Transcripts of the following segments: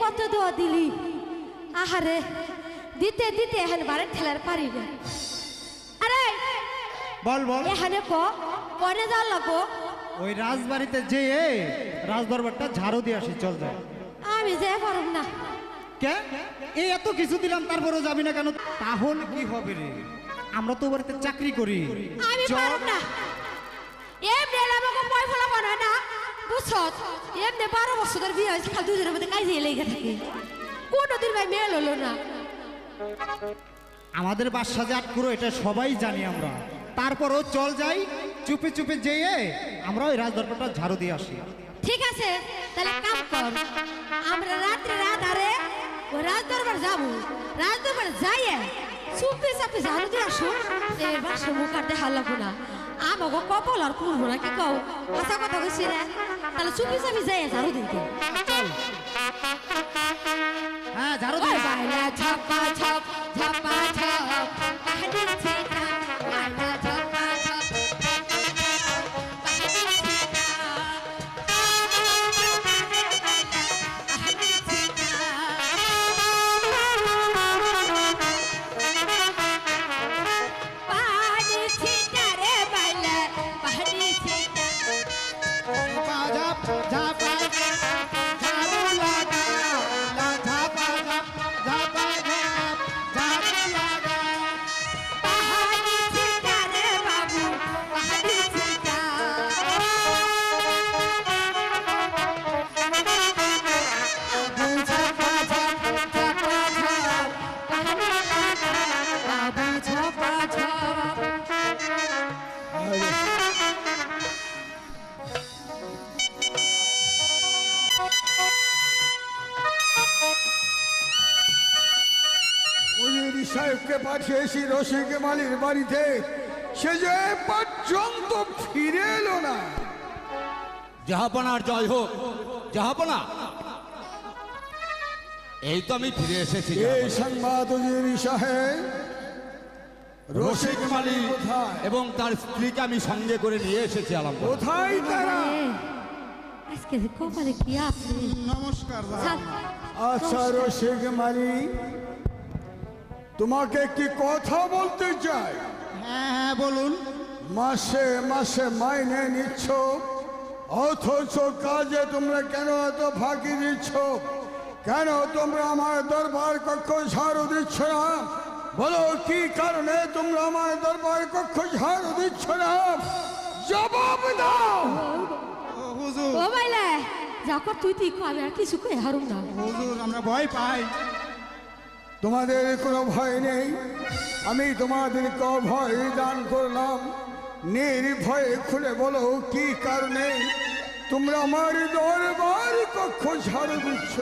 যে কত দোয়া দিলি? আহারে দিতে দিতে এখন বারে ঠেলার পারি না আরে বল বল। এখানে ক পরে যাওয়ার লাগবো। ওই রাজবাড়িতে যেয়ে রাজদরবারটা ঝাড়ু দিয়ে আসি চল যাই। আমি যে পারব না। কে? এই এত কিছু দিলাম তারপরেও যাবি না কেন? তাহলে কি হবে রে? আমরা তো বাড়িতে চাকরি করি। আমি। পারব না। এমনি আমাকে পয় ফলা বানায় না। বুঝছ এমনি বারো বছরের বিয়ে হয়েছে খালি দুজনের মধ্যে কাজে লেগে থাকে। কোনোদিন ভাই মেল হলো না। আমাদের বাসা যে আটকুরো এটা সবাই জানি আমরা। তারপরও চল যাই চুপে চুপে যেয়ে আমরা ওই রাজদরবারটা ঝাড়ু দিয়ে আসি। ঠিক আছে তাহলে কাম কর আমরা রাত্রে রাত আরে ওই রাজদরবার যাব। রাজদরবার যাইয়ে চুপে চাপি ঝাড়ু দিয়ে আসো। এবার সে মুখ লাগবো না। আমাকে কপাল আর করব না কি কও? কথা কথা কইছি রে তাহলে চুপি চাপি যাই ঝাড়ু দিতে হ্যাঁ ঝাড়ু দিয়ে বাইলা ঝপা ঝপ ঝপা। সাহেবকে পাঠিয়েছি রসিক মালির বাড়িতে সে যে পর্যন্ত ফিরে এলো না। জাহাপনার জয় হোক জাহাপনা এই তো আমি ফিরে এসেছি এই সংবাদ সাহেব রসিক মালি এবং তার স্ত্রীকে আমি সঙ্গে করে নিয়ে এসেছি আলাম কোথায় তারা? আজকে কপালে কি আছে? নমস্কার আচ্ছা রসিক মালি তোমাকে একটি কথা বলতে চাই। হ্যাঁ হ্যাঁ বলুন। মাসে মাসে মাইনে নিচ্ছ অথচ কাজে তোমরা কেন এত ফাঁকি দিচ্ছ? কেন তোমরা আমার দরবার কক্ষ ঝাড়ু দিচ্ছ না? বলো কি কারণে তোমরা আমার দরবার কক্ষ ঝাড়ু দিচ্ছ না? জবাব দাও! ও হুজুর। ও বাইলে যাকর তুই তুই কো আর কিছু কই হারুম না। হুজুর আমরা ভয় পাই। তোমাদের কোনো ভয় নেই। আমি তোমাদেরকে ভয় দান করলাম। নির্ভয়ে খুলে বলো কি কারণে? তোমরা আমার দরবার কক্ষ ঝাড়ু দিচ্ছ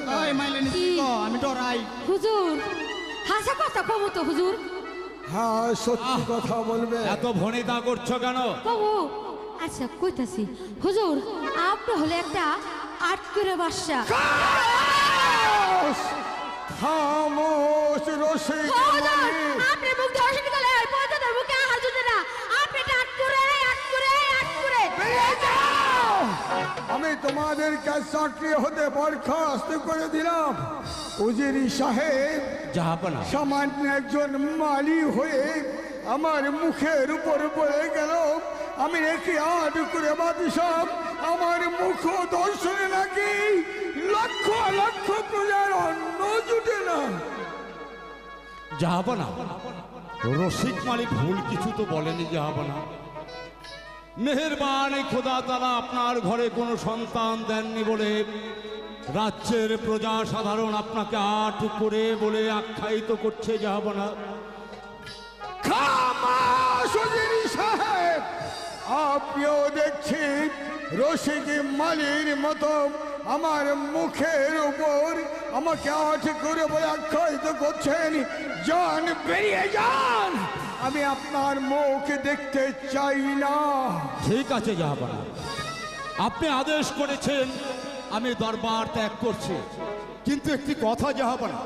আমি ডরাই হুজুর হাসা কথা কমু তো হুজুর। হ্যাঁ সত্যি কথা বলবে। এত ভনিতা করছ কেন? কমু। আচ্ছা কইতাছি। হুজুর আপনি হলে একটা আট করে? বাসা! খামোশ রসিক মালিক। আপনি মুখ আহার জুটে না। আপনি এটা আট করে আট করে আট করে। বেরিয়ে যাও! আমি তোমাদের কাছে চাকরি হতে বরখাস্ত করে দিলাম। উজিরি সাহেব জাহাপনা। সামান্য একজন মালি হয়ে আমার মুখের উপর পড়ে গেল। আমি রেখে আট করে বাদিসব আমার মুখ দর্শনে নাকি লক্ষ লক্ষ প্রজার অন্ন জুটে না জাহাপনা রসিক মালিক ভুল কিছু তো বলেনি জাহাপনা মেহেরবানি খোদা তারা আপনার ঘরে কোনো সন্তান দেননি বলে রাজ্যের প্রজা সাধারণ আপনাকে আট করে বলে আখ্যায়িত করছে সাহেব, আপনিও দেখছি রসিক মালির মতো আমার মুখের উপর আমাকে আট করে বলে আখ্যায়িত করছেন, যান বেরিয়ে যান। আমি আপনার মুখ দেখতে চাই না। ঠিক আছে জাহাপানা আপনি আদেশ করেছেন, আমি দরবার ত্যাগ করছি। কিন্তু একটি কথা জাহাপানা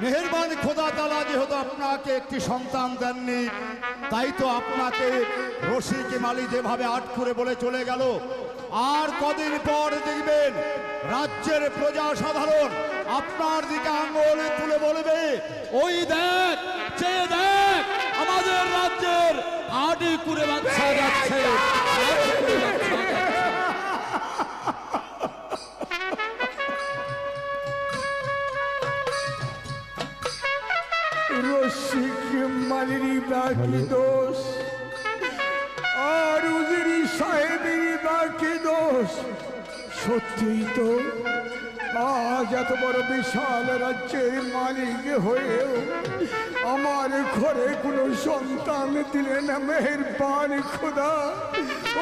মেহেরবান খোদা তালা যেহেতু আপনাকে একটি সন্তান দেননি, তাই তো আপনাকে রশিক মালি যেভাবে আট করে বলে চলে গেল আর কদিন পর দেখবেন রাজ্যের প্রজা সাধারণ আপনার দিকে আঙুল তুলে বলবে, ওই দেখ চেয়ে দেখ, আমাদের রাজ্যের আটি কুড়ে বাচ্চা যাচ্ছে। রসিক মালিনী বাকি সত্যিই তো আজ এত বড় বিশাল রাজ্যের মালিক হয়েও আমার ঘরে কোনো সন্তান দিলে না মেহের পান খুদা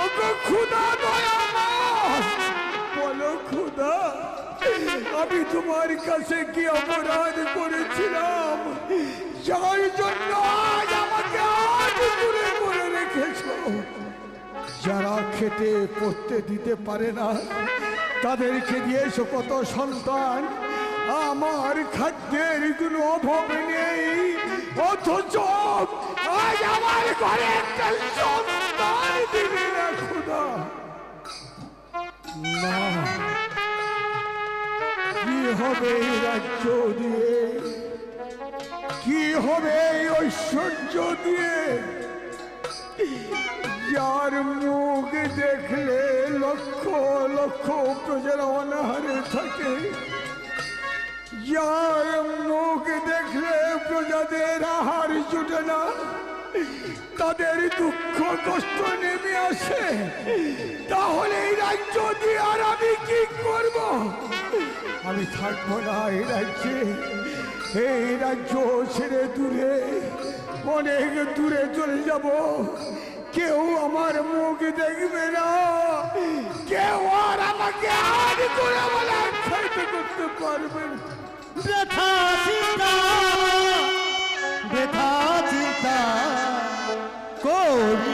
ও গো খুদা বলো খুদা, আমি তোমার কাছে কি অপরাধ করেছিলাম? যার জন্য আজ আমাকে আজ দূরে করে রেখেছো। যারা খেতে পড়তে দিতে পারে না, তাদেরকে দিয়েছ কত সন্তান। আমার খাদ্যের কোনো অভাব নেই, অথচ না কি হবে রাজ্য দিয়ে? কি হবে ঐশ্বর্য দিয়ে? যার মুখ দেখলে লক্ষ লক্ষ প্রজারা অনাহারে থাকে যার মুখ দেখলে প্রজাদের আহার জুটে না তাদের দুঃখ কষ্ট নেমে আসে। তাহলে এই রাজ্য দিয়ে আর আমি কি করব? আমি থাকব না এই রাজ্যে। এই রাজ্য ছেড়ে দূরে, অনেক দূরে চলে যাব। কেউ আমার মুখ দেখবে না। কেউ আর আমাকে আর করে বলে আখ্যায়িত করতে পারবে ব্যথা চিন্তা ব্যথা চিন্তা করিস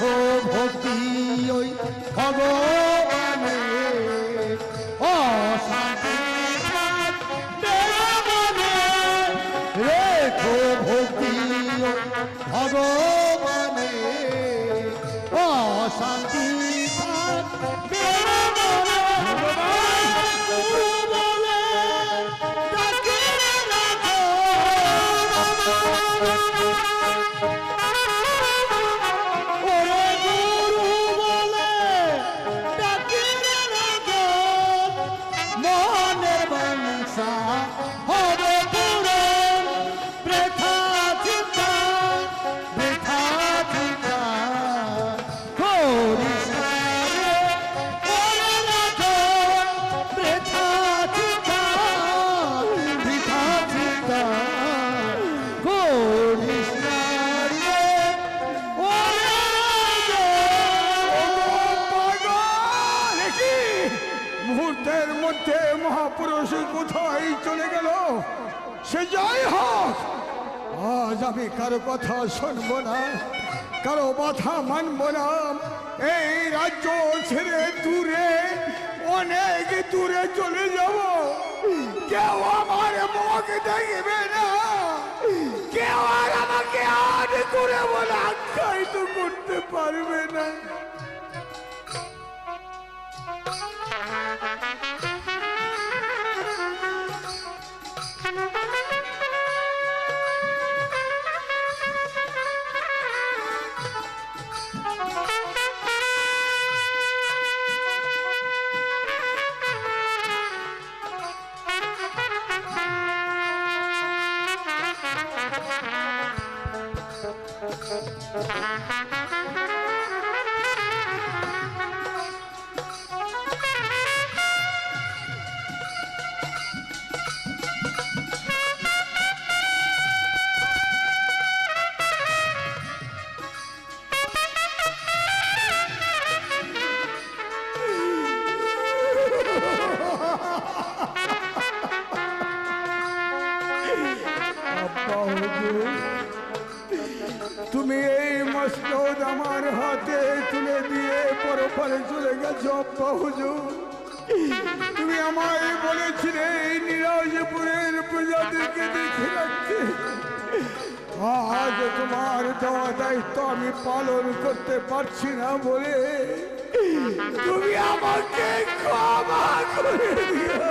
ভক্তি ওই ভগবানে সে যাই হোক। আজ আমি কারও কথা শুনব না, কারও কথা মানবো না। এই রাজ্য ছেড়ে দূরে, অনেক দূরে চলে যাব। কেউ আমার মুখ দেখবে না। কেউ আর আমাকে আজ করে বলে আখ্যায়িত করতে পারবে না। তুমি এই মসনদ আমার হাতে তুলে দিয়ে পরপারে চলে গেছো হুজুর। তুমি আমায় বলেছিলে নিরাজপুরের প্রজাতিকে দেখে রাখতে। আজ তোমার দেওয়া দায়িত্ব আমি পালন করতে পারছি না বলে তুমি আমাকে ক্ষমা করে দিও।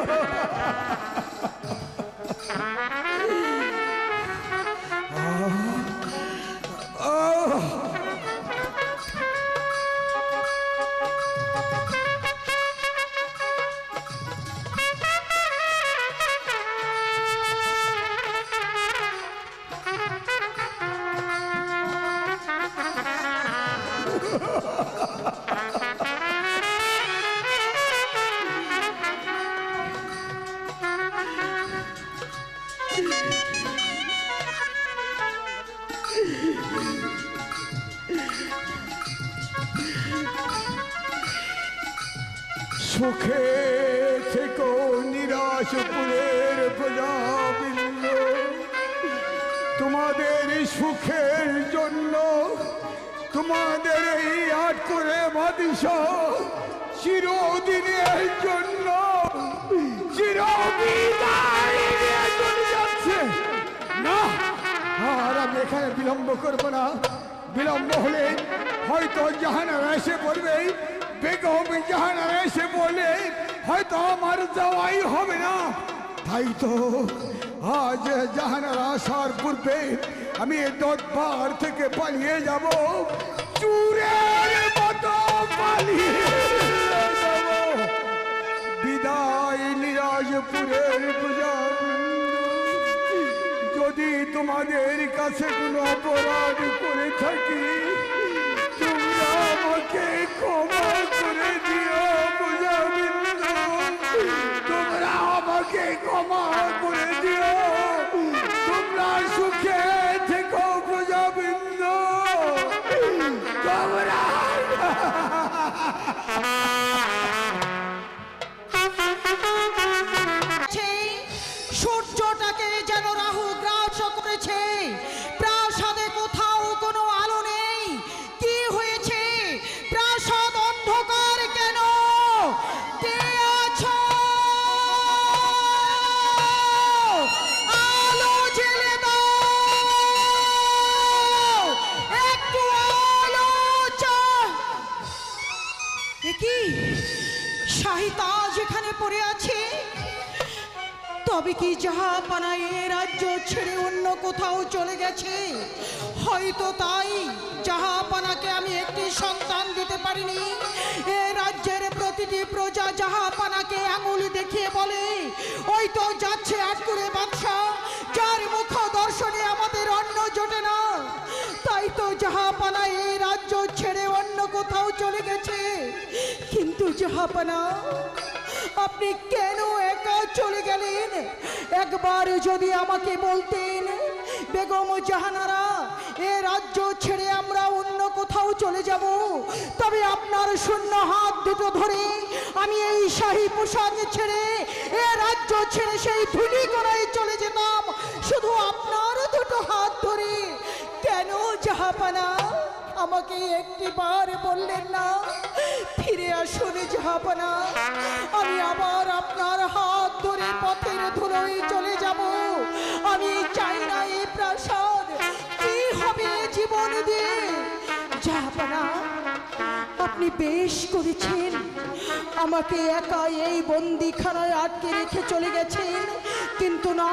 সুখের জন্য তোমাদের এই আট করে বাদিস চিরদিনের জন্য না, আর আমি এখানে বিলম্ব করব না। বিলম্ব হলে হয়তো জাহানারা এসে বলবে, বেগম জাহানারা এসে বলে হয়তো আমার যাওয়াই হবে না। তাই তো আজ জাহানারা আসার পূর্বে আমি এই দরবার থেকে পালিয়ে যাব। চুরের মতো বিদায় নিরাজপুরের পূজা যদি তোমাদের কাছে কোনো সূর্যটাকে তবে কি জাহাপানা এ রাজ্য ছেড়ে অন্য কোথাও চলে গেছে? হয়তো তাই জাহাপানাকে আমি একটি সন্তান দিতে পারিনি। এ রাজ্যের প্রতিটি প্রজা যাহা পানাকে আঙুল দেখিয়ে বলে, ওই তো যাচ্ছে আটকুরে বাদশাহ, যার মুখ দর্শনে আমাদের অন্ন জোটে না। তাই তো জাহাপানা এই রাজ্য ছেড়ে অন্য কোথাও কিন্তু আপনি কেন একা চলে গেলেন? একবার যদি আমাকে বলতেন, বেগম জাহানারা, এ রাজ্য ছেড়ে আমরা অন্য কোথাও চলে যাব, তবে আপনার শূন্য হাত দুটো ধরে আমি এই শাহী পোশাক ছেড়ে, এ রাজ্য ছেড়ে সেই ধুলি করায় চলে যেতাম। শুধু আপনার দুটো হাত ধরে, কেন জাহাপানা আমাকে একটি বার বললেন না, ফিরে আসুন জাহাপানা আমি আবার আপনার হাত ধরে পথের ধুলোয় চলে যাব। আমি চাই না এই প্রাসাদ। কি হবে জীবন দিয়ে? জাহাপানা আপনি বেশ করেছেন। আমাকে একা এই বন্দিখানায় আটকে রেখে চলে গেছেন। কিন্তু না,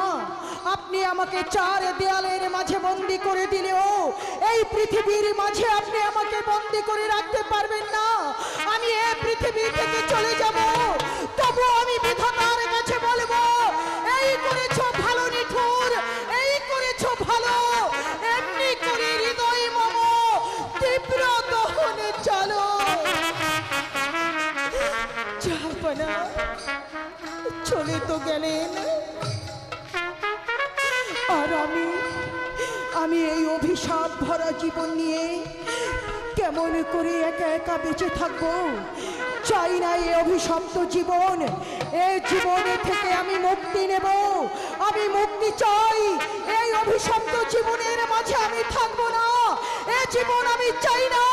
আপনি আমাকে চার দেয়ালের মাঝে বন্দি করে দিলেও এই পৃথিবীর মাঝে জীবন নিয়ে কেমন করে একা একা বেঁচে থাকব? চাই না এই অভিশপ্ত জীবন। এই জীবনে থেকে আমি মুক্তি নেব। আমি মুক্তি চাই। এই অভিশপ্ত জীবনের মাঝে আমি থাকব না। এ জীবন আমি চাই না।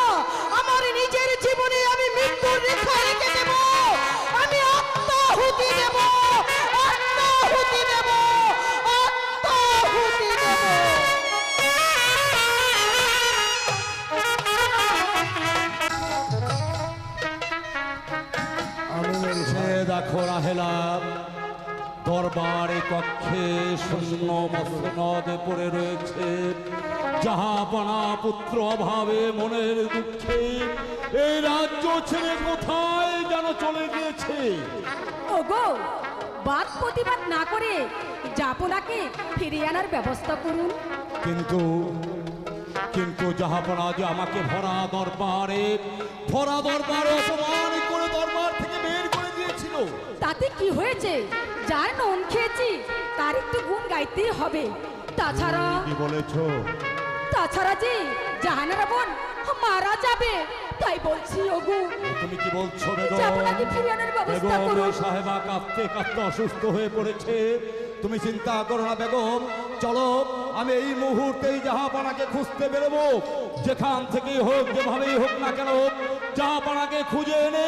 আমার নিজের জীবনে আমি মৃত্যুর রেখা রেখে সে দেখো রাহেলা দরবারে কক্ষে শূন্য মসনদে পড়ে রয়েছে। জাহাপনা পুত্র অভাবে মনের দুঃখে এই রাজ্য ছেড়ে কোথায় যেন চলে গিয়েছে? ওগো বাদ প্রতিবাদ না করে জাপনাকে ফিরিয়ে আনার ব্যবস্থা করুন। কিন্তু কিন্তু জাহাপনা যে আমাকে ভরা দরবারে ভরা দরবারে অপমান করে দরবার থেকে তাতে কি হয়েছে? যার নুন খেয়েছি তার একটু গুণ গাইতেই হবে। তাছাড়া কি বলেছ? তাছাড়া যে জাহানারা বোন মারা যাবে তাই বলছি ওগু। তুমি কি বলছো বেগম? জাপনাকে ফিরিয়ে আনার ব্যবস্থা বেগম সাহেবা কাঁপতে কাঁপতে অসুস্থ হয়ে পড়েছে। তুমি চিন্তা করো না বেগম। চলো আমি এই মুহূর্তেই জাহাপানাকে খুঁজতে বেরোবো। যেখান থেকেই হোক যেভাবেই হোক না কেন জাহাপানাকে খুঁজে এনে